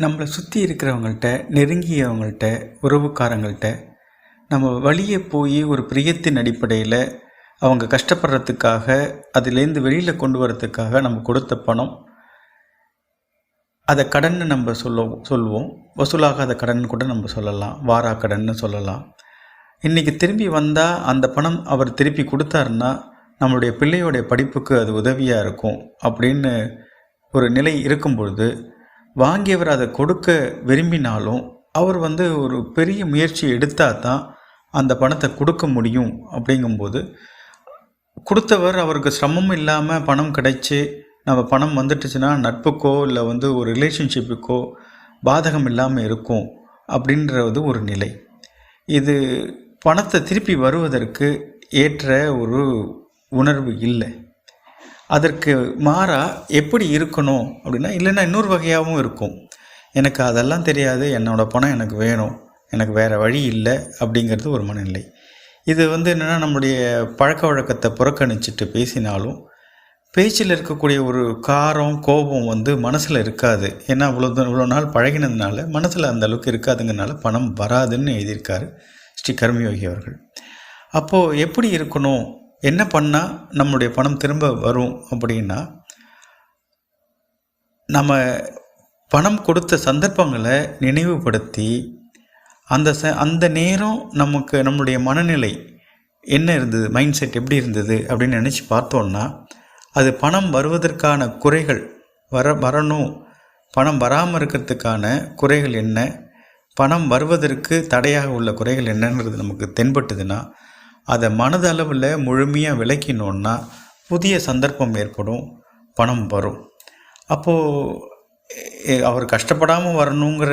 நம்மளை சுற்றி இருக்கிறவங்கள்ட்ட நெருங்கியவங்கள்ட்ட உறவுக்காரங்கள்ட்ட நம்ம வழியே போய் ஒரு பிரியத்தின் அடிப்படையில் அவங்க கஷ்டப்படுறதுக்காக அதுலேருந்து வெளியில் கொண்டு வரத்துக்காக நம்ம கொடுத்த பணம். அதை கடன்னு நம்ம சொல்லுவோம் சொல்லுவோம் வசூலாகாத கடன் கூட நம்ம சொல்லலாம். வாரா கடன்னு சொல்லலாம். இன்றைக்கி திரும்பி வந்தால் அந்த பணம் அவர் திருப்பி கொடுத்தாருன்னா நம்மளுடைய பிள்ளையோடைய படிப்புக்கு அது உதவியாக இருக்கும். அப்படின்னு ஒரு நிலை இருக்கும் பொழுது வாங்கியவர் அதை கொடுக்க விரும்பினாலும் அவர் வந்து ஒரு பெரிய முயற்சி எடுத்தால் தான் அந்த பணத்தை கொடுக்க முடியும் அப்படிங்கும்போது கொடுத்தவர் அவருக்கு சிரமம் இல்லாமல் பணம் கிடைச்சி நம்ம பணம் வந்துட்டுச்சுன்னா நட்புக்கோ இல்லை வந்து ஒரு ரிலேஷன்ஷிப்புக்கோ பாதகம் இல்லாமல் இருக்கும் அப்படின்றது ஒரு நிலை. இது பணத்தை திருப்பி வருவதற்கு ஏற்ற ஒரு உணர்வு இல்லை. அதற்கு மாறாக எப்படி இருக்கணும் அப்படின்னா இல்லைன்னா இன்னொரு வகையாகவும் இருக்கும். எனக்கு அதெல்லாம் தெரியாது என்னோடய பணம் எனக்கு வேணும் எனக்கு வேறு வழி இல்லை அப்படிங்கிறது ஒரு மனநிலை. இது வந்து என்னென்னா நம்முடைய பழக்க வழக்கத்தை புறக்கணிச்சிட்டு பேசினாலும் பேச்சில் இருக்கக்கூடிய ஒரு காரம் கோபம் வந்து மனசில் இருக்காது. ஏன்னா இவ்வளோ இவ்வளோ நாள் பழகினதுனால மனசில் அந்தளவுக்கு இருக்காதுங்கிறனால பணம் வராதுன்னு எழுதியிருக்காரு ஸ்ரீ கர்மயோகி அவர்கள். அப்போது எப்படி இருக்கணும்? என்ன பண்ணால் நம்முடைய பணம் திரும்ப வரும் அப்படின்னா நம்ம பணம் கொடுத்த சந்தர்ப்பங்களை நினைவுபடுத்தி அந்த ச அந்த நேரம் நமக்கு நம்மளுடைய மனநிலை என்ன இருந்தது மைண்ட் செட் எப்படி இருந்தது அப்படின்னு நினச்சி பார்த்தோன்னா அது பணம் வருவதற்கான குறைகள் வர வரணும். பணம் வராமல் இருக்கிறதுக்கான குறைகள் என்ன? பணம் வருவதற்கு தடையாக உள்ள குறைகள் என்னன்றது நமக்கு தென்பட்டுதுன்னா அதை மனதளவில் முழுமையாக விளக்கினோன்னா புதிய சந்தர்ப்பம் ஏற்படும் பணம் வரும். அப்போது அவர் கஷ்டப்படாமல் வரணுங்கிற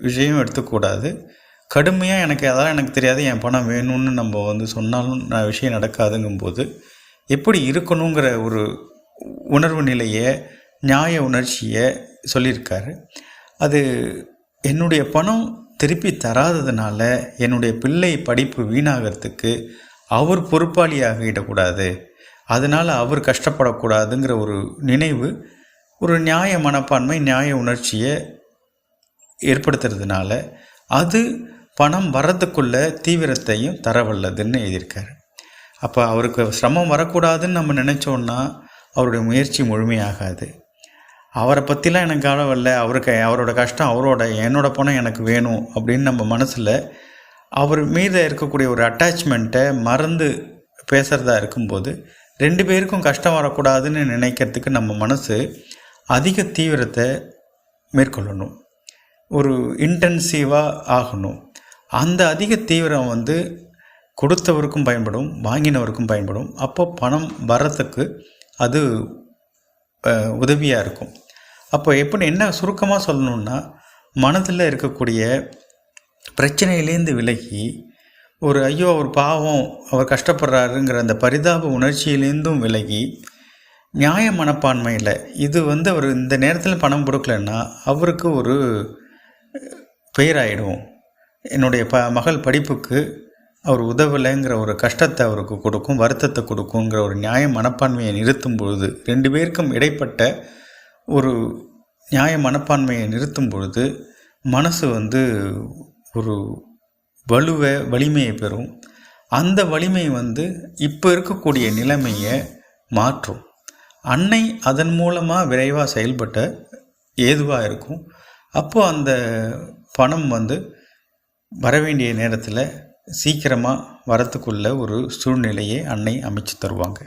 விஷயம் எடுத்துக்கூடாது. கடுமையாக எனக்கு அதெல்லாம் எனக்கு தெரியாது என் பணம் வேணும்னு நம்ம வந்து சொன்னாலும் நான் விஷயம் நடக்காதுங்கும்போது எப்படி இருக்கணுங்கிற ஒரு உணர்வு நிலையை நியாய உணர்ச்சியை சொல்லியிருக்காரு. அது என்னுடைய பணம் திருப்பி தராததுனால என்னுடைய பிள்ளை படிப்பு வீணாகிறதுக்கு அவர் பொறுப்பாளியாகிடக்கூடாது அதனால் அவர் கஷ்டப்படக்கூடாதுங்கிற ஒரு நினைவு ஒரு நியாய மனப்பான்மை நியாய உணர்ச்சியை ஏற்படுத்துறதுனால அது பணம் வரதுக்குள்ள தீவிரத்தையும் தரவல்லதுன்னு எழுதியிருக்காரு. அப்போ அவருக்கு சிரமம் வரக்கூடாதுன்னு நம்ம நினச்சோன்னா அவருடைய முயற்சி முழுமையாகாது. அவரை பற்றிலாம் எனக்கு கவலை அவருக்கு அவரோட கஷ்டம் அவரோட என்னோட பணம் எனக்கு வேணும் அப்படின்னு நம்ம மனசில் அவர் மீது இருக்கக்கூடிய ஒரு அட்டாச்மெண்ட்டை மறந்து பேசுகிறதா இருக்கும்போது ரெண்டு பேருக்கும் கஷ்டம் வரக்கூடாதுன்னு நினைக்கிறதுக்கு நம்ம மனசு அதிக தீவிரத்தை மேற்கொள்ளணும். ஒரு இன்டென்சிவாக ஆகணும். அந்த அதிக தீவிரம் வந்து கொடுத்தவருக்கும் பயன்படும் வாங்கினவருக்கும் பயன்படும். அப்போ பணம் வர்றதுக்கு அது உதவியாக இருக்கும். அப்போ எப்படி என்ன சுருக்கமாக சொல்லணுன்னா மனதில் இருக்கக்கூடிய பிரச்சனையிலேருந்து விலகி ஒரு ஐயோ அவர் பாவம் அவர் கஷ்டப்படுறாருங்கிற அந்த பரிதாப உணர்ச்சியிலேருந்தும் விலகி நியாய மனப்பான்மையில் இது வந்து அவர் இந்த நேரத்தில் பணம் கொடுக்கலன்னா அவருக்கு ஒரு பெயராயிடும் என்னுடைய ப மகள் படிப்புக்கு அவர் உதவலைங்கிற ஒரு கஷ்டத்தை அவருக்கு கொடுக்கும் வருத்தத்தை கொடுக்குங்கிற ஒரு நியாய மனப்பான்மையை நிறுத்தும் பொழுது ரெண்டு பேருக்கும் இடைப்பட்ட ஒரு நியாய மனப்பான்மையை நிறுத்தும் பொழுது மனசு வந்து ஒரு வலுவை வலிமையை பெறும். அந்த வலிமை வந்து இப்போ இருக்கக்கூடிய நிலைமையை மாற்றும். அன்னை அதன் மூலமாக விரைவாக செயல்பட்ட ஏதுவாக இருக்கும். அப்போது அந்த பணம் வந்து வரவேண்டிய நேரத்தில் சீக்கிரமாக வரத்துக்குள்ள ஒரு சூழ்நிலையை அன்னை அமைச்சு தருவாங்க.